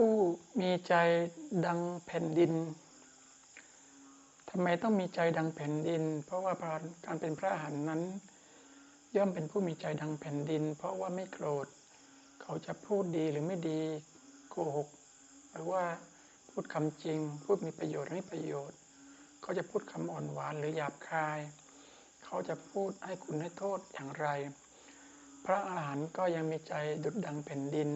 ผู้มีใจดังแผ่นดินทำไมต้องมีใจดังแผ่นดิน เพราะว่าการเป็นพระหันนั้น ย่อมเป็นผู้มีใจดังแผ่นดิน เพราะว่าไม่โกรธ เขาจะพูดดีหรือไม่ดีโกหกหรือว่าพูดคำจริง พูดมีประโยชน์หรือไม่ประโยชน์ เขาจะพูดคำอ่อนหวานหรือหยาบคาย เขาจะพูดให้คุณให้โทษอย่างไร พระอาหารหันต์ก็ยังมีใจดุดดังแผ่นดิน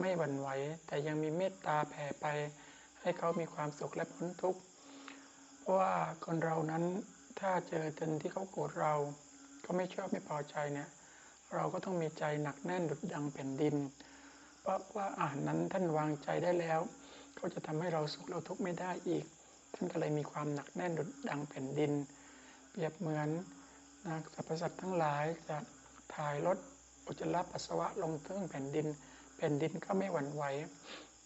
ไม่หวั่นไหว แต่ยังมีเมตตาแผ่ไป ให้เขามีความสุขและพ้นทุกข์ เพราะว่าคนเรานั้นถ้าเจอคนที่เขาโกรธเรา ก็ไม่ชอบไม่พอใจเนี่ย เราก็ต้องมีใจหนักแน่นดุดดังแผ่นดิน เพราะว่าอาหารนั้นท่านวางใจได้แล้วเขาจะทำให้เราสุขเราทุกข์ไม่ได้อีก ท่านก็เลยมีความหนักแน่นดุดดังแผ่นดิน เปรียบเหมือนนะสรรพสัตว์ทั้งหลายจะถ่ายรถอุจจาระปัสสาวะลงทึ่งแผ่นดิน แผ่นดินก็ไม่หวั่นไหว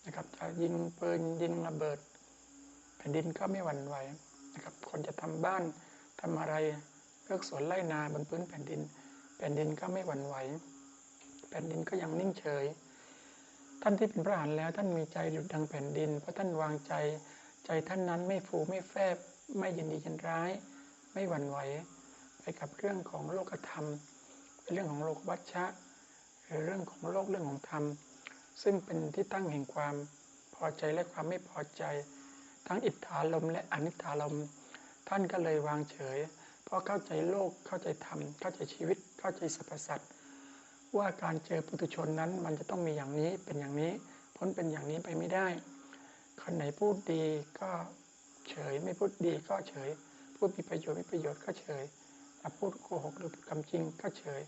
นะครับ จะยิงปืนยิงระเบิด แผ่นดินก็ไม่หวั่นไหวนะครับ คนจะทำบ้านทำอะไรเลือกสวนไร่นาบนพื้นแผ่นดิน แผ่นดินก็ไม่หวั่นไหว แผ่นดินก็ยังนิ่งเฉย ท่านที่เป็นพระอรหันต์แล้วท่านมีใจหยุดดังแผ่นดิน เพราะท่านวางใจ ใจท่านนั้นไม่ฟูไม่แฟบ ไม่ยินดียินร้าย ไม่หวั่นไหว ไปกับเรื่องของโลกธรรม เป็นเรื่องของโลกวัชชะ เรื่องของโลกเรื่องของธรรม ซึ่งเป็นที่ตั้งแห่งความพอใจและความไม่พอใจ ทั้งอิทธาลมและอนิธาลม ท่านก็เลยวางเฉย เพราะเข้าใจโลกเข้าใจธรรม เข้าใจชีวิต เข้าใจสรรพสัตว์ว่าการเจอปุถุชนนั้นมันจะต้องมีอย่างนี้เป็นอย่างนี้ พ้นเป็นอย่างนี้ไปไม่ได้ คนไหนพูดดีก็เฉยไม่พูดดีก็เฉย พูดมีประโยชน์ไมีประโยชน์ก็เฉยถ้าพูดโกหกหรือพูดคำจริงก็เฉย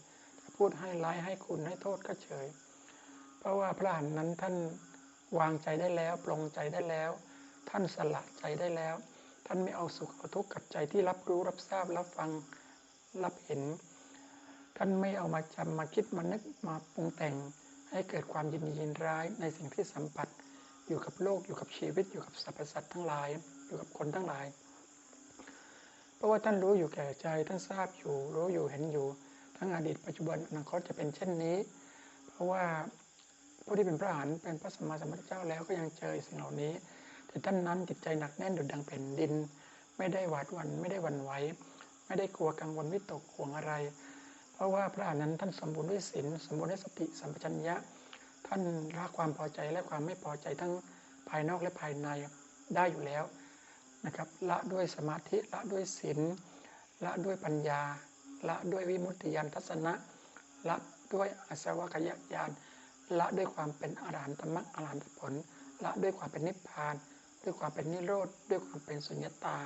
พูดให้ร้ายให้คุณให้โทษก็เฉย เพราะว่าพระอรหันต์นั้นท่านวางใจได้แล้ว ปลงใจได้แล้ว ท่านสละใจได้แล้ว ท่านไม่เอาสุขเอาทุกข์กับใจที่รับรู้รับทราบรับฟังรับเห็น ท่านไม่เอามาจำมาคิดมานึกมาปรุงแต่ง ให้เกิดความยินดียินร้ายในสิ่งที่สัมผัส อยู่กับโลกอยู่กับชีวิตอยู่กับสรรพสัตว์ทั้งหลาย อยู่กับคนทั้งหลาย เพราะว่าท่านรู้อยู่แก่ใจท่านทราบอยู่ รู้อยู่เห็นอยู่ ทั้งอดีต ปัจจุบันอนาคตจะเป็นเช่นนี้ เพราะว่าผู้ที่เป็นพระอรหันต์เป็นพระสมมาสัมพุทธเจ้าแล้วก็ยังเจอสิ่งเหล่านี้ แต่ท่านนั้นจิตใจหนักแน่นดุจดังแผ่นดิน ไม่ได้หวาดหวั่นไม่ได้หวั่นไหวไม่ได้กลัวกังวลวิตกห่วงอะไร เพราะว่าพระอรหันต์นั้นท่านสมบูรณ์ด้วยศีลสมบูรณ์ด้วยสติสัมปชัญญะ ท่านละความพอใจและความไม่พอใจทั้งภายนอกและภายในได้อยู่แล้วนะครับละด้วยสมาธิละด้วยศีลละด้วยปัญญา ละด้วยวิมุตติยานทัศนะละด้วยอาสวะขยญาณละด้วยความเป็นอรหันตมรรคอรหันตผล ละด้วยความเป็นนิพพาน ด้วยความเป็นนิโรธ ด้วยความเป็นสุญญตา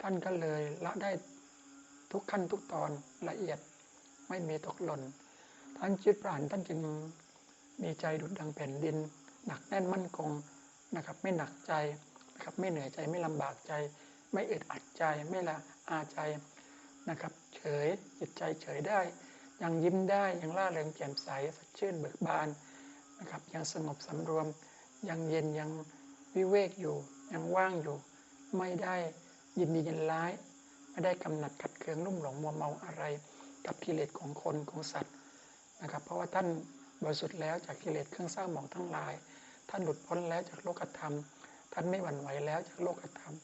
ท่านก็เลยละได้ทุกขั้นทุกตอนละเอียดไม่มีตกหล่น ท่านจิตปราณท่านจึงมีใจดุดดังแผ่นดิน หนักแน่นมั่นคงนะครับ ไม่หนักใจนะครับไม่เหนื่อยใจไม่ลำบากใจ ไม่อึดอัดใจไม่ละอาใจ นะครับ เฉยจิตใจเฉยได้ ยังยิ้มได้ยังล่าเริงแจ่มใสสดชื่นเบิกบานนะครับ ยังสงบสำรวม ยังเย็นยังวิเวกอยู่ ยังว่างอยู่ ไม่ได้ยินดียินร้าย ไม่ได้กำหนัดขัดเคืองรุ่มหลงมัวเมาอะไรกับกิเลสของคนของสัตว์นะครับ เพราะว่าท่านบริสุทธิ์แล้วจากกิเลสเครื่องเศร้าหมองทั้งหลาย ท่านหลุดพ้นแล้วจากโลกธรรม ท่านไม่หวั่นไหวแล้วจากโลกธรรม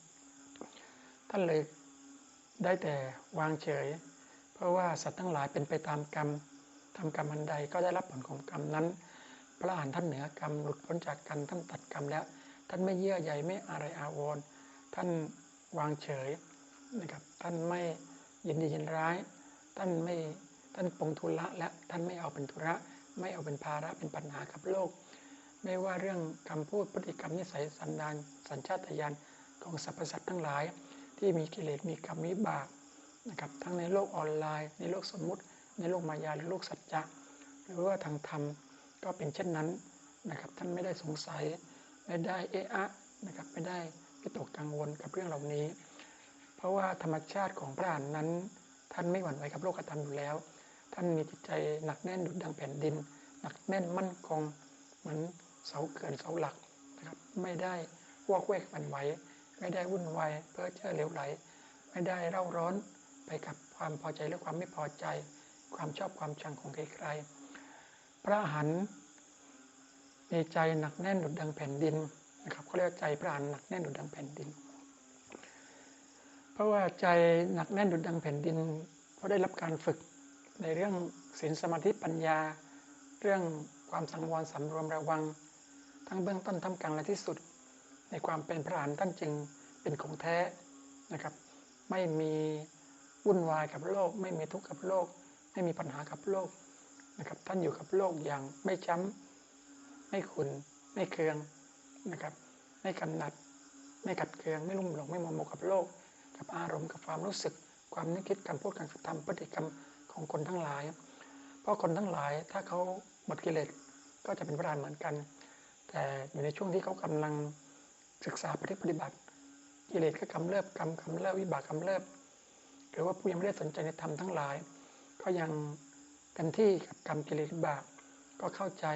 ท่านเลย ได้แต่วางเฉย เพราะว่าสัตว์ทั้งหลายเป็นไปตามกรรมทำกรรมอันใดก็ได้รับผลของกรรมนั้น พระอรหันต์ท่านเหนือกรรมหลุดพ้นจากกรรมท่านตัดกรรมแล้ว ท่านไม่เยื่อใยไม่อะไรอาวรณ์ท่านวางเฉยนะครับท่านไม่ยินดียินร้าย ท่านไม่ท่านปงทุละและท่านไม่เอาเป็นธุระ ไม่เอาเป็นภาระเป็นปัญหากับโลก ไม่ว่าเรื่องคำพูดพฤติกรรมนิสัยสันดานสัญชาตญาณของสรรพสัตว์ทั้งหลาย ที่มีกิเลสมีกรรมวิบากนะครับทั้งในโลกออนไลน์ ในโลกสมมุติ ในโลกมายาหรือโลกสัจจะหรือว่าทางธรรมก็เป็นเช่นนั้นนะครับท่านไม่ได้สงสัยไม่ได้เอะอะนะครับไม่ได้วิตกกังวลกับเรื่องเหล่านี้ เพราะว่าธรรมชาติของพระอรหันต์นั้น ท่านไม่หวั่นไหวกับโลกธรรมอยู่แล้ว ท่านมีจิตใจหนักแน่นดุจดังแผ่นดิน หนักแน่นมั่นคงเหมือนเสาเขื่อนเสาหลักนะครับไม่ได้วอกเวกหวั่นไหว ไม่ได้วุ่นวายเพ้อเจ้อเหลวไหล ไม่ได้เร่าร้อนไปกับความพอใจและความไม่พอใจ ความชอบความชังของใครๆพระหันมีใจหนักแน่นดุดดังแผ่นดินนะครับเขาเรียกใจพระหันหนักแน่นดุดดังแผ่นดิน เพราะว่าใจหนักแน่นดุดดังแผ่นดิน เพราะได้รับการฝึกในเรื่องศีลสมาธิปัญญา เรื่องความสังวรสำรวมระวัง ทั้งเบื้องต้นท่ามกลางและที่สุด ในความเป็นพระอรหันต์ท่านจึงเป็นของแท้นะครับ ไม่มีวุ่นวายกับโลก ไม่มีทุกข์กับโลก ไม่มีปัญหากับโลกนะครับท่านอยู่กับโลกอย่างไม่ช้ำไม่ขุนไม่เคืองนะครับ ไม่กำหนัด ไม่ขัดเคืองไม่ลุ่มหลงไม่มัวหมกกับโลก กับอารมณ์กับความรู้สึก ความนึกคิดคำพูดการกระทำพฤติกรรมของคนทั้งหลาย เพราะคนทั้งหลายถ้าเขาหมดกิเลสก็จะเป็นพระอรหันต์เหมือนกัน แต่อยู่ในช่วงที่เขากำลัง ศึกษาปฏิบัติ กิเลสก็กำเริบกรรมกำเริบวิบากกำเริบหรือว่าผู้ยังไม่ได้สนใจในธรรมทั้งหลาย ก็ยังเต็มที่กับกรรมกิเลสวิบากก็เข้าใจ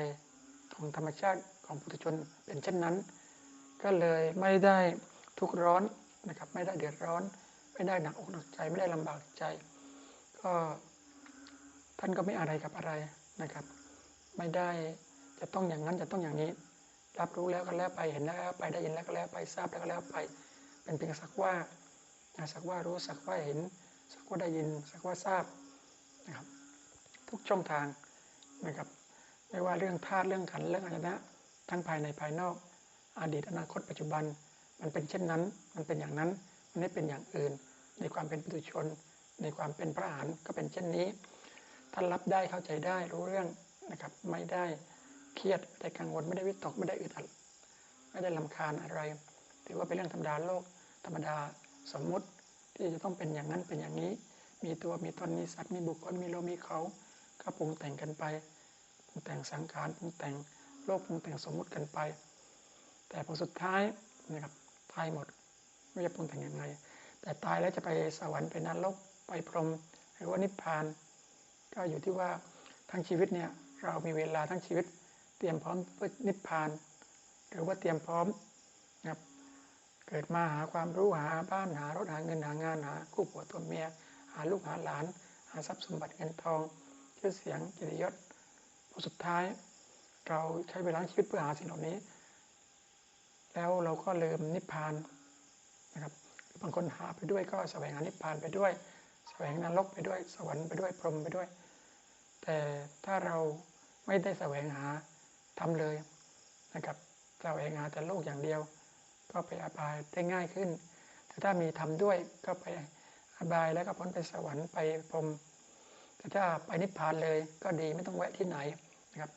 ของธรรมชาติของปุถุชนเป็นเช่นนั้น ก็เลยไม่ได้ทุกข์ร้อนนะครับ ไม่ได้เดือดร้อน ไม่ได้หนักอกหนักใจไม่ได้ลำบากใจ ก็ท่านก็ไม่อะไรกับอะไรนะครับ ไม่ได้จะต้องอย่างนั้นจะต้องอย่างนี้ รับรู้แล้วก็แล้วไปเห็นแล้วไปได้ยินแล้วก็แล้วไปทราบแล้วก็แล้วไป เป็นเพียงสักว่าสักว่ารู้สักว่าเห็น สักว่าได้ยิน สักว่าทราบนะครับ ทุกช่องทางนะครับ ไม่ว่าเรื่องธาตุเรื่องขันเรื่องอายนะทั้งภายในภายนอก อดีตอนาคตปัจจุบัน มันเป็นเช่นนั้น มันเป็นอย่างนั้น มันไม่เป็นอย่างอื่น ในความเป็นปุถุชน ในความเป็นพระอรหันต์ก็เป็นเช่นนี้ท่านรับได้เข้าใจได้รู้เรื่องนะครับ ไม่ได้ เครียดไม่ได้กังวลไม่ได้วิตกไม่ได้อึดอัดไม่ได้ลำคาญอะไร ถือว่าเป็นเรื่องธรรมดาโลก ธรรมดาสมมุติที่จะต้องเป็นอย่างนั้นเป็นอย่างนี้ มีตัวมีตนมีสัตว์มีบุคคลมีเรามีเขาก็ปรุงแต่งกันไปปรุงแต่งสังขารปรุงแต่งโลกปรุงแต่งสมมุติกันไป แต่พอสุดท้ายนะครับตายหมดไม่จะปรุงแต่งยังไง แต่ตายแล้วจะไปสวรรค์ไปนรกไปพรหมหรือว่านิพพาน ก็อยู่ที่ว่าทั้งชีวิตเนี่ยเรามีเวลาทั้งชีวิต ตรียมพร้อมเพื่อนิพพาน หรือว่าเตรียมพร้อมนะครับ เกิดมาหาความรู้หาบ้านหารถหาเงินหางานหาคู่ผัวตัวเมีย หาลูกหาหลาน หาทรัพย์สมบัติเงินทองชื่อเสียงกิริยศพอสุดท้าย เราใช้เวลาชีวิตเพื่อหาสิ่งเหล่านี้ แล้วเราก็ลืมนิพพานนะครับบางคนหาไปด้วยก็แสวงหานิพพานไปด้วยแสวงนรกไปด้วยสวรรค์ไปด้วยพรหมไปด้วย แต่ถ้าเราไม่ได้แสวงหา ทำเลยนะครับแสวงหาแต่โลกอย่างเดียว ก็ไปอบายได้ง่ายขึ้น แต่ถ้ามีทำด้วยก็ไปอบายแล้วก็พ้นไปสวรรค์ไปพรมแต่ถ้าไปนิพพานเลยก็ดีไม่ต้องแวะที่ไหนนะครับ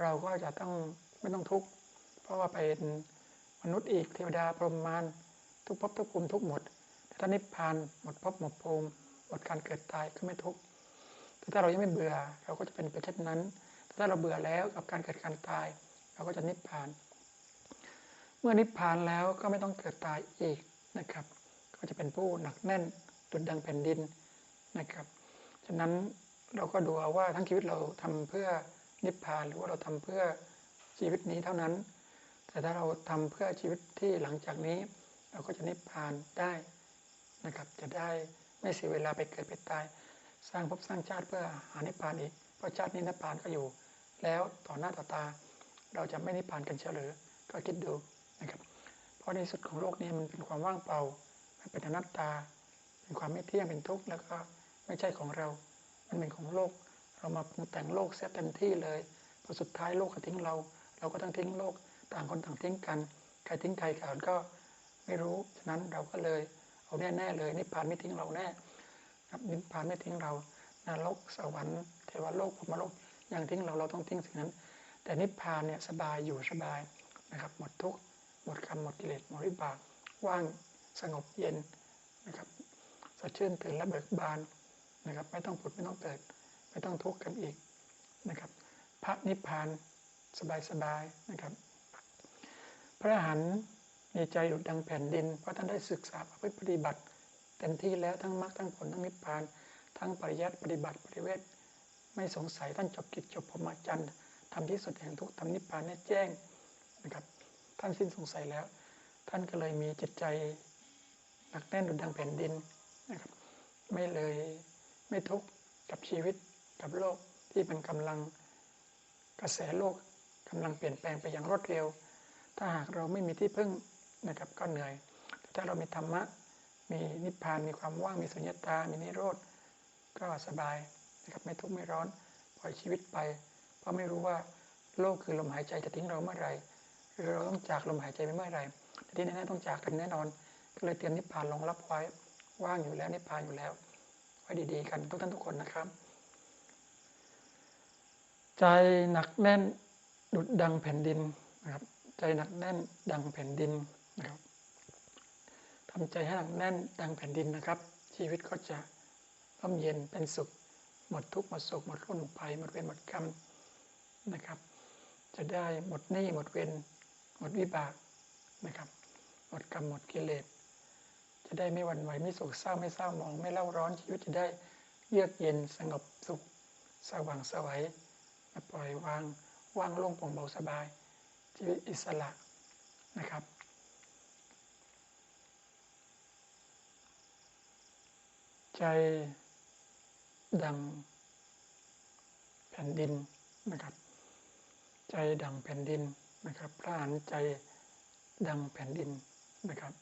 เราก็จะต้องไม่ต้องทุกข์เพราะว่าเป็นมนุษย์อีกเทวดาพรหมมารทุกภพทุกภูมิทุกหมดแต่ถ้านิพพานหมดภพหมดภูมิหมดการเกิดตายก็ไม่ทุกข์แต่ถ้าเรายังไม่เบื่อ เราก็จะเป็นไปเช่นนั้น ถ้าเราเบื่อแล้วกับการเกิดการตาย เราก็จะนิพพาน เมื่อนิพพานแล้วก็ไม่ต้องเกิดตายอีกนะครับ ก็จะเป็นผู้หนักแน่นดุดดังแผ่นดินนะครับ ฉะนั้นเราก็ดูเอาว่าทั้งชีวิตเราทำเพื่อนิพพานหรือว่าเราทำเพื่อชีวิตนี้เท่านั้น แต่ถ้าเราทำเพื่อชีวิตที่หลังจากนี้ เราก็จะนิพพานได้นะครับ จะได้ไม่เสียเวลาไปเกิดไปตาย สร้างภพสร้างชาติเพื่อหานิพพานอีก เพราะชาตินี้นิพพานก็อยู่ แล้วต่อหน้าต่อตา เราจะไม่นิพพานกันเฉลยก็คิดดูนะครับ เพราะในสุดของโลกนี้มันเป็นความว่างเปล่า มันเป็นอนัตตา เป็นความไม่เที่ยงเป็นทุกข์แล้วก็ไม่ใช่ของเรา มันเป็นของโลก เรามาปรุงแต่งโลกเสียเต็มที่เลยพอสุดท้ายโลกก็ทิ้งเรา เราก็ต้องทิ้งโลก ต่างคนต่างทิ้งกัน ใครทิ้งใครก่อนก็ไม่รู้ ฉะนั้นเราก็เลยเอาแน่ๆเลยนิพพานไม่ทิ้งเราแน่นิพพานไม่ทิ้งเรานรกสวรรค์เทวโลกพรมโลก ยังทิ้งเราเราต้องทิ้งสิ่งนั้น แต่นิพพานเนี่ยสบายอยู่สบายนะครับหมดทุกข์หมดกรรมหมดกิเลสหมดวิบากว่างสงบเย็นนะครับสดชื่นตื่นและเบิกบานนะครับ ไม่ต้องผุดไม่ต้องเกิด ไม่ต้องทุกข์กันอีกนะครับ พระนิพพานสบายๆนะครับ พระหันมีใจดุดดังแผ่นดิน เพราะท่านได้ศึกษาปฏิบัติเต็มที่แล้วทั้งมรรคทั้งผลทั้งนิพพาน ทั้งปริยัติปฏิบัติปฏิเวท ไม่สงสัยท่านจบกิจจบพรหมจรรย์ทำที่สุดแห่งทุกทำนิพพานแน่แจ้งนะครับ ท่านสิ้นสงสัยแล้ว ท่านก็เลยมีจิตใจหนักแน่นดุดดังแผ่นดินนะครับ ไม่เลยไม่ทุกข์กับชีวิตกับโลกที่มันกำลังกระแสโลกกำลังเปลี่ยนแปลงไปอย่างรวดเร็ว ถ้าหากเราไม่มีที่พึ่งนะครับก็เหนื่อย แต่ถ้าเรามีธรรมะ มีนิพพาน มีความว่าง มีสุญญตา มีนิโรธ ก็สบาย นะครับไม่ทุกข์ไม่ร้อนปล่อยชีวิตไป เพราะไม่รู้ว่าโลกคือลมหายใจจะทิ้งเราเมื่อไหร่หรือเราต้องจากลมหายใจไปเมื่อไหร่แต่ที่แน่ๆต้องจากกันแน่นอน ก็เลยเตรียมนิพพานรองรับไว้ว่างอยู่แล้วนิพพานอยู่แล้วไว้ดีๆ กันทุกท่านทุกคนนะครับ ใจหนักแน่นดุดดังแผ่นดินนะครับ ใจหนักแน่นดังแผ่นดินนะครับทำใจให้หนักแน่นดังแผ่นดินนะครับ ชีวิตก็จะร่มเย็นเป็นสุข หมดทุกข์หมดโศกหมดโรคหมดภัยหมดเวรหมดกรรมนะครับ จะได้หมดหนี้หมดเวรหมดวิบากนะครับ หมดกรรมหมดกิเลสจะได้ไม่หวั่นไหวไม่โศกเศร้าไม่เศร้าหมอง ไม่เล่าร้อนชีวิตจะได้เยือกเย็นสงบสุข สว่างสวัยปล่อยวางว่างโล่งโปร่งเบาสบาย ชีวิตอิสระนะครับใจ ดังแผ่นดินนะครับ ใจดังแผ่นดินนะครับพระอันใจดังแผ่นดินนะครับ